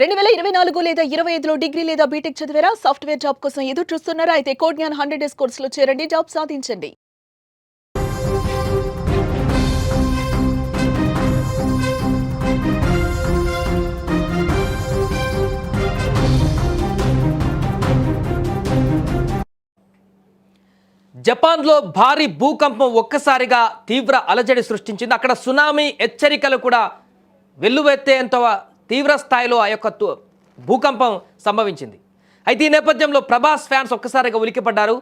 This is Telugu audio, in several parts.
రెండు వేల ఇరవై నాలుగు లేదా ఇరవై ఐదులో డిగ్రీ లేదా బీటెక్ చదివారా? సాఫ్ట్వేర్ జాబ్ కోసం ఎదురు చూస్తున్నారా? అయితే కోడ్ఞాన్ హండ్రెడ్ డేస్ కోర్సులో చేరండి జాబ్ సాధించండి. జపాన్లో భారీ భూకంపం ఒక్కసారిగా తీవ్ర అలజడి సృష్టించింది. అక్కడ సునామీ హెచ్చరికలు కూడా వెల్లువెత్తేంత తీవ్ర స్థాయిలో ఆ యొక్క భూకంపం సంభవించింది. అయితే ఈ నేపథ్యంలో ప్రభాస్ ఫ్యాన్స్ ఒక్కసారిగా ఉలిక్కిపడ్డారు.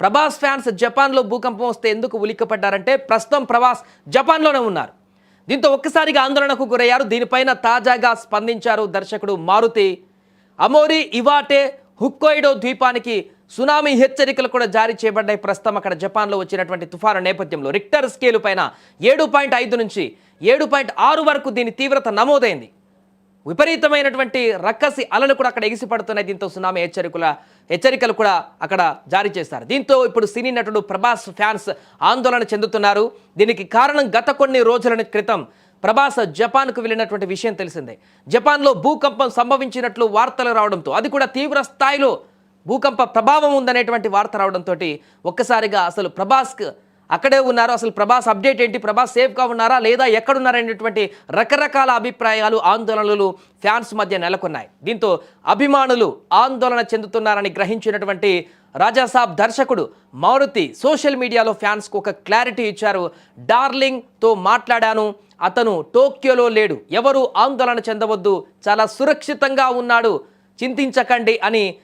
ప్రభాస్ ఫ్యాన్స్ జపాన్లో భూకంపం వస్తే ఎందుకు ఉలిక్కిపడ్డారంటే ప్రస్తుతం ప్రభాస్ జపాన్లోనే ఉన్నారు. దీంతో ఒక్కసారిగా ఆందోళనకు గురయ్యారు. దీనిపైన తాజాగా స్పందించారు దర్శకుడు మారుతి. అమోరి ఇవాటే హుక్కోయిడో ద్వీపానికి సునామీ హెచ్చరికలు కూడా జారీ చేయబడ్డాయి. ప్రస్తుతం అక్కడ జపాన్లో వచ్చినటువంటి తుఫాను నేపథ్యంలో రిక్టర్ స్కేలు పైన ఏడు పాయింట్ ఐదు నుంచి ఏడు పాయింట్ ఆరు వరకు దీని తీవ్రత నమోదైంది. విపరీతమైనటువంటి రక్కసి అలలు కూడా అక్కడ ఎగిసిపడుతున్నాయి దీంతో సునామీ హెచ్చరికల హెచ్చరికలు కూడా అక్కడ జారీ చేస్తారు దీంతో ఇప్పుడు సినీ నటుడు ప్రభాస్ ఫ్యాన్స్ ఆందోళన చెందుతున్నారు. దీనికి కారణం గత కొన్ని రోజుల క్రితం ప్రభాస్ జపాన్కు వెళ్ళినటువంటి విషయం తెలిసిందే. జపాన్లో భూకంపం సంభవించినట్లు వార్తలు రావడంతో అది కూడా తీవ్ర స్థాయిలో భూకంప ప్రభావం ఉందనేటువంటి వార్త రావడంతో ఒక్కసారిగా అసలు ప్రభాస్కి అక్కడే ఉన్నారు. అసలు ప్రభాస్ అప్డేట్ ఏంటి? ప్రభాస్ సేఫ్గా ఉన్నారా? లేదా ఎక్కడున్నారనేటువంటి రకరకాల అభిప్రాయాలు ఆందోళనలు ఫ్యాన్స్ మధ్య నెలకొన్నాయి. దీంతో అభిమానులు ఆందోళన చెందుతున్నారని గ్రహించినటువంటి రాజాసాబ్ దర్శకుడు మారుతి సోషల్ మీడియాలో ఫ్యాన్స్కు ఒక క్లారిటీ ఇచ్చారు. డార్లింగ్తో మాట్లాడాను. అతను టోక్యోలో లేడు. ఎవరు ఆందోళన చెందవద్దు. చాలా సురక్షితంగా ఉన్నాడు. చింతించకండి అని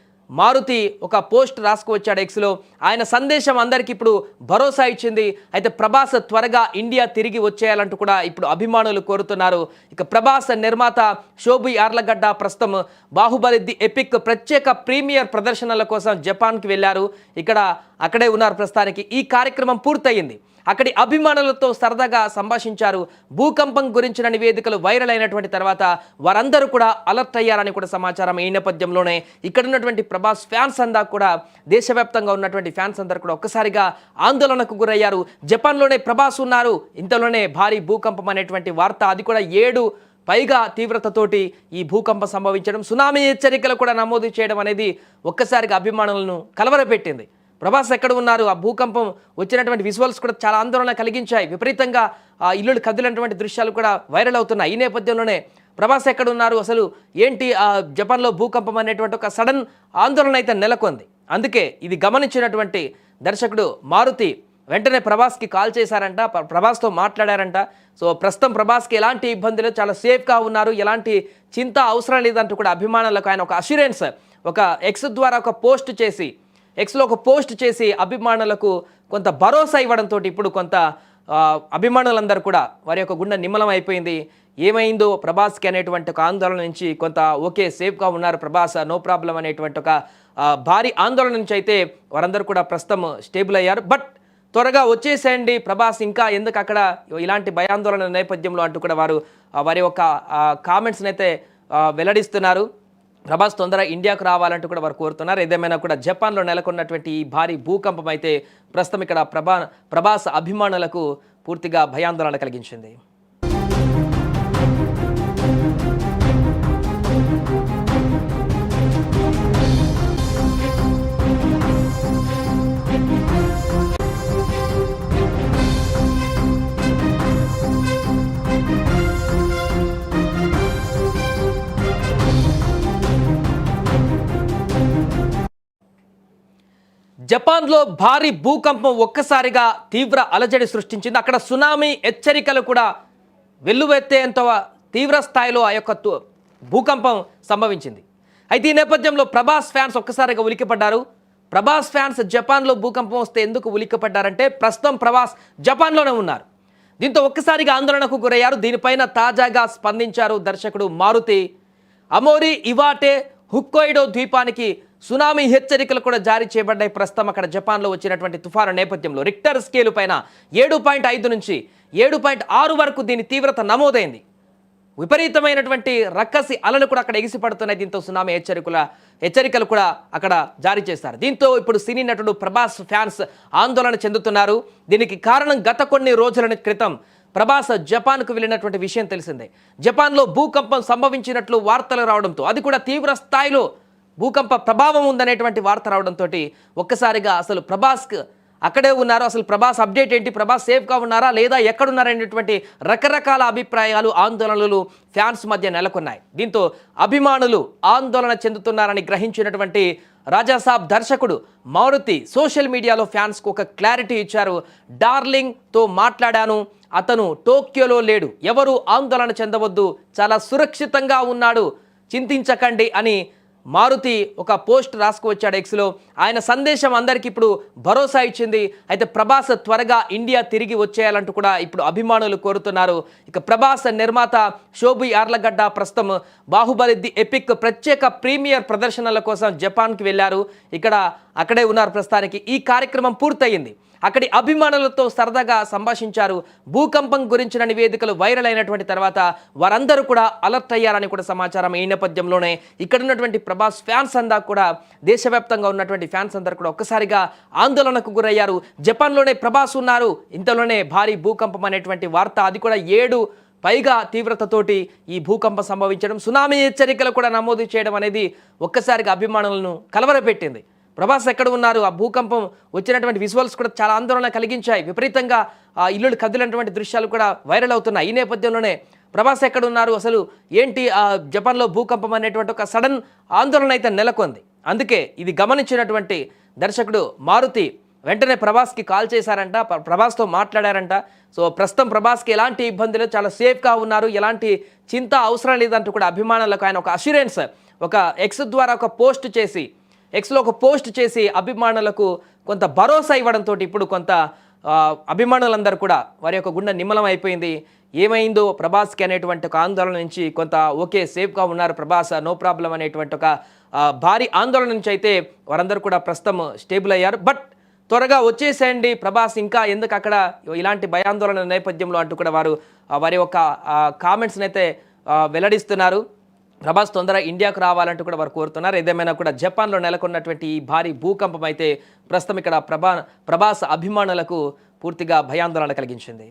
మారుతి ఒక పోస్ట్ రాసుకువచ్చాడు ఎక్స్లో ఆయన సందేశం అందరికీ ఇప్పుడు భరోసా ఇచ్చింది. అయితే ప్రభాస్ త్వరగా ఇండియా తిరిగి వచ్చేయాలంటూ కూడా ఇప్పుడు అభిమానులు కోరుతున్నారు. ఇక ప్రభాస్ నిర్మాత శోభి ఆర్లగడ్డ ప్రస్తుతం బాహుబలి ది ఎపిక్ ప్రత్యేక ప్రీమియర్ ప్రదర్శనల కోసం జపాన్కి వెళ్ళారు. ఇక్కడ అక్కడే ఉన్నారు ప్రస్తుతానికి. ఈ కార్యక్రమం పూర్తయింది. అక్కడి అభిమానులతో సరదాగా సంభాషించారు. భూకంపం గురించిన నివేదికలు వైరల్ అయినటువంటి తర్వాత వారందరూ కూడా అలర్ట్ అయ్యారని కూడా సమాచారం ఈ నేపథ్యంలోనే. ఇక్కడ ఉన్నటువంటి ప్రభాస్ ఫ్యాన్స్ అందా కూడా దేశవ్యాప్తంగా ఉన్నటువంటి ఫ్యాన్స్ అందరూ కూడా ఒక్కసారిగా ఆందోళనకు గురయ్యారు. జపాన్లోనే ప్రభాస్ ఉన్నారు. ఇంతలోనే భారీ భూకంపం అనేటువంటి వార్త అది కూడా ఏడు పైగా తీవ్రతతోటి ఈ భూకంపం సంభవించడం సునామీ హెచ్చరికలు కూడా నమోదు చేయడం అనేది ఒక్కసారిగా అభిమానులను కలవరపెట్టింది. ప్రభాస్ ఎక్కడ ఉన్నారు? ఆ భూకంపం వచ్చినటువంటి విజువల్స్ కూడా చాలా ఆందోళన కలిగించాయి. విపరీతంగా ఆ ఇల్లులు కదిలినటువంటి దృశ్యాలు కూడా వైరల్ అవుతున్నాయి. ఈ నేపథ్యంలోనే ప్రభాస్ ఎక్కడ ఉన్నారు? అసలు ఏంటి ఆ జపాన్లో భూకంపం అనేటువంటి ఒక సడన్ ఆందోళన అయితే నెలకొంది. అందుకే ఇది గమనించినటువంటి దర్శకుడు మారుతి వెంటనే ప్రభాస్కి కాల్ చేశారంట. ప్రభాస్తో మాట్లాడారంట. సో ప్రస్తుతం ప్రభాస్కి ఎలాంటి ఇబ్బందులు? చాలా సేఫ్గా ఉన్నారు. ఎలాంటి చింత అవసరం లేదంటూ కూడా అభిమానులకు ఆయన ఒక అష్యూరెన్స్ ఒక ఎక్స్ ద్వారా ఒక పోస్ట్ చేసి ఎక్స్లో ఒక పోస్ట్ చేసి అభిమానులకు కొంత భరోసా ఇవ్వడంతో ఇప్పుడు కొంత అభిమానులందరూ కూడా వారి యొక్క గుండె నిమ్మలం అయిపోయింది. ఏమైందో ప్రభాస్కి అనేటువంటి ఒక ఆందోళన నుంచి కొంత ఓకే సేఫ్గా ఉన్నారు ప్రభాస్ నో ప్రాబ్లం అనేటువంటి ఒక భారీ ఆందోళన నుంచి అయితే వారందరూ కూడా ప్రస్తుతం స్టేబుల్ అయ్యారు. బట్ త్వరగా వచ్చేసేయండి ప్రభాస్ ఇంకా ఎందుకు అక్కడ ఇలాంటి భయాందోళన నేపథ్యంలో అంటూ కూడా వారు వారి యొక్క కామెంట్స్ని అయితే వెల్లడిస్తున్నారు. ప్రభాస్ తొందరగా ఇండియాకు రావాలంటూ కూడా వారు కోరుతున్నారు. ఏదేమైనా కూడా జపాన్లో నెలకొన్నటువంటి ఈ భారీ భూకంపం అయితే ప్రస్తుతం ఇక్కడ ప్రభా ప్రభాస్ అభిమానులకు పూర్తిగా భయాందోళన కలిగించింది. జపాన్లో భారీ భూకంపం ఒక్కసారిగా తీవ్ర అలజడి సృష్టించింది. అక్కడ సునామీ హెచ్చరికలు కూడా వెల్లువెత్తేంత తీవ్ర స్థాయిలో ఆ యొక్క భూకంపం సంభవించింది. అయితే ఈ నేపథ్యంలో ప్రభాస్ ఫ్యాన్స్ ఒక్కసారిగా ఉలికిపడ్డారు ప్రభాస్ ఫ్యాన్స్ జపాన్లో భూకంపం వస్తే ఎందుకు ఉలిక్కిపడ్డారంటే ప్రస్తుతం ప్రభాస్ జపాన్లోనే ఉన్నారు. దీంతో ఒక్కసారిగా ఆందోళనకు గురయ్యారు. దీనిపైన తాజాగా స్పందించారు దర్శకుడు మారుతి. అమోరి ఇవాటే హుక్కోయిడో ద్వీపానికి సునామీ హెచ్చరికలు కూడా జారీ చేయబడ్డాయి. ప్రస్తుతం అక్కడ జపాన్లో వచ్చినటువంటి తుఫాను నేపథ్యంలో రిక్టర్ స్కేలు పైన ఏడు పాయింట్ ఐదు నుంచి ఏడు పాయింట్ ఆరు వరకు దీని తీవ్రత నమోదైంది. విపరీతమైనటువంటి రక్కసి అలలు కూడా అక్కడ ఎగిసిపడుతున్నాయి. దీంతో సునామీ హెచ్చరికల హెచ్చరికలు కూడా అక్కడ జారీ చేస్తారు దీంతో ఇప్పుడు సినీ నటుడు ప్రభాస్ ఫ్యాన్స్ ఆందోళన చెందుతున్నారు. దీనికి కారణం గత కొన్ని రోజుల క్రితం ప్రభాస్ జపాన్కు వెళ్ళినటువంటి విషయం తెలిసిందే. జపాన్లో భూకంపం సంభవించినట్లు వార్తలు రావడంతో అది కూడా తీవ్ర స్థాయిలో భూకంప ప్రభావం ఉందనేటువంటి వార్త రావడంతో ఒక్కసారిగా అసలు ప్రభాస్కి అక్కడే ఉన్నారు అసలు ప్రభాస్ అప్డేట్ ఏంటి ప్రభాస్ సేఫ్గా ఉన్నారా లేదా ఎక్కడున్నారనేటువంటి రకరకాల అభిప్రాయాలు ఆందోళనలు ఫ్యాన్స్ మధ్య నెలకొన్నాయి. దీంతో అభిమానులు ఆందోళన చెందుతున్నారని గ్రహించినటువంటి రాజాసాబ్ దర్శకుడు మారుతి సోషల్ మీడియాలో ఫ్యాన్స్కు ఒక క్లారిటీ ఇచ్చారు. డార్లింగ్తో మాట్లాడాను అతను టోక్యోలో లేడు ఎవరు ఆందోళన చెందవద్దు చాలా సురక్షితంగా ఉన్నాడు చింతించకండి అని మారుతి ఒక పోస్ట్ రాసుకువచ్చాడు ఎక్స్లో ఆయన సందేశం అందరికీ ఇప్పుడు భరోసా ఇచ్చింది. అయితే ప్రభాస్ త్వరగా ఇండియా తిరిగి వచ్చేయాలంటూ కూడా ఇప్పుడు అభిమానులు కోరుతున్నారు. ఇక ప్రభాస్ నిర్మాత శోభి ఆర్లగడ్డ ప్రస్తుతం బాహుబలి ది ఎపిక్ ప్రత్యేక ప్రీమియర్ ప్రదర్శనల కోసం జపాన్కి వెళ్ళారు. ఇక్కడ అక్కడే ఉన్నారు ప్రస్తుతానికి. ఈ కార్యక్రమం పూర్తయింది. అక్కడి అభిమానులతో సరదాగా సంభాషించారు. భూకంపం గురించిన నివేదికలు వైరల్ అయినటువంటి తర్వాత వారందరూ కూడా అలర్ట్ అయ్యారని కూడా సమాచారం. ఈ నేపథ్యంలోనే ఇక్కడ ఉన్నటువంటి ప్రభాస్ ఫ్యాన్స్ అందా కూడా దేశవ్యాప్తంగా ఉన్నటువంటి ఫ్యాన్స్ అందరూ కూడా ఒక్కసారిగా ఆందోళనకు గురయ్యారు. జపాన్లోనే ప్రభాస్ ఉన్నారు. ఇంతలోనే భారీ భూకంపం అనేటువంటి వార్త అది కూడా ఏడు పైగా తీవ్రతతోటి ఈ భూకంపం సంభవించడం సునామీ హెచ్చరికలు కూడా నమోదు చేయడం అనేది ఒక్కసారిగా అభిమానులను కలవరపెట్టింది. ప్రభాస్ ఎక్కడ ఉన్నారు? ఆ భూకంపం వచ్చినటువంటి విజువల్స్ కూడా చాలా ఆందోళన కలిగించాయి. విపరీతంగా ఆ ఇల్లులు కదిలినటువంటి దృశ్యాలు కూడా వైరల్ అవుతున్నాయి. ఈ నేపథ్యంలోనే ప్రభాస్ ఎక్కడ ఉన్నారు? అసలు ఏంటి ఆ జపాన్లో భూకంపం అనేటువంటి ఒక సడన్ ఆందోళన అయితే నెలకొంది. అందుకే ఇది గమనించినటువంటి దర్శకుడు మారుతి వెంటనే ప్రభాస్కి కాల్ చేశారంట. ప్రభాస్తో మాట్లాడారంట. సో ప్రస్తుతం ప్రభాస్కి ఎలాంటి ఇబ్బందులు చాలా సేఫ్గా ఉన్నారు. ఎలాంటి చింత అవసరం లేదంటూ కూడా అభిమానులకు ఆయన ఒక అష్యూరెన్స్ ఒక ఎక్స్ ద్వారా ఒక పోస్ట్ చేసి ఎక్స్లో ఒక పోస్ట్ చేసి అభిమానులకు కొంత భరోసా ఇవ్వడంతో ఇప్పుడు కొంత అభిమానులందరూ కూడా వారి యొక్క గుండె నిమ్మలం అయిపోయింది. ఏమైందో ప్రభాస్కి అనేటువంటి ఒక ఆందోళన నుంచి కొంత ఓకే సేఫ్గా ఉన్నారు ప్రభాస్ నో ప్రాబ్లం అనేటువంటి ఒక భారీ ఆందోళన నుంచి అయితే వారందరూ కూడా ప్రస్తుతం స్టేబుల్ అయ్యారు. బట్ త్వరగా వచ్చేసేయండి ప్రభాస్ ఇంకా ఎందుకు అక్కడ ఇలాంటి భయాందోళన నేపథ్యంలో అంటూ కూడా వారు వారి యొక్క కామెంట్స్ని అయితే వెల్లడిస్తున్నారు. ప్రభాస్ తొందరగా ఇండియాకు రావాలంటూ కూడా వారు కోరుతున్నారు. ఏదేమైనా కూడా జపాన్లో నెలకొన్నటువంటి ఈ భారీ భూకంపం అయితే ప్రస్తుతం ఇక్కడ ప్రభా ప్రభాస్ అభిమానులకు పూర్తిగా భయాందోళన కలిగించింది.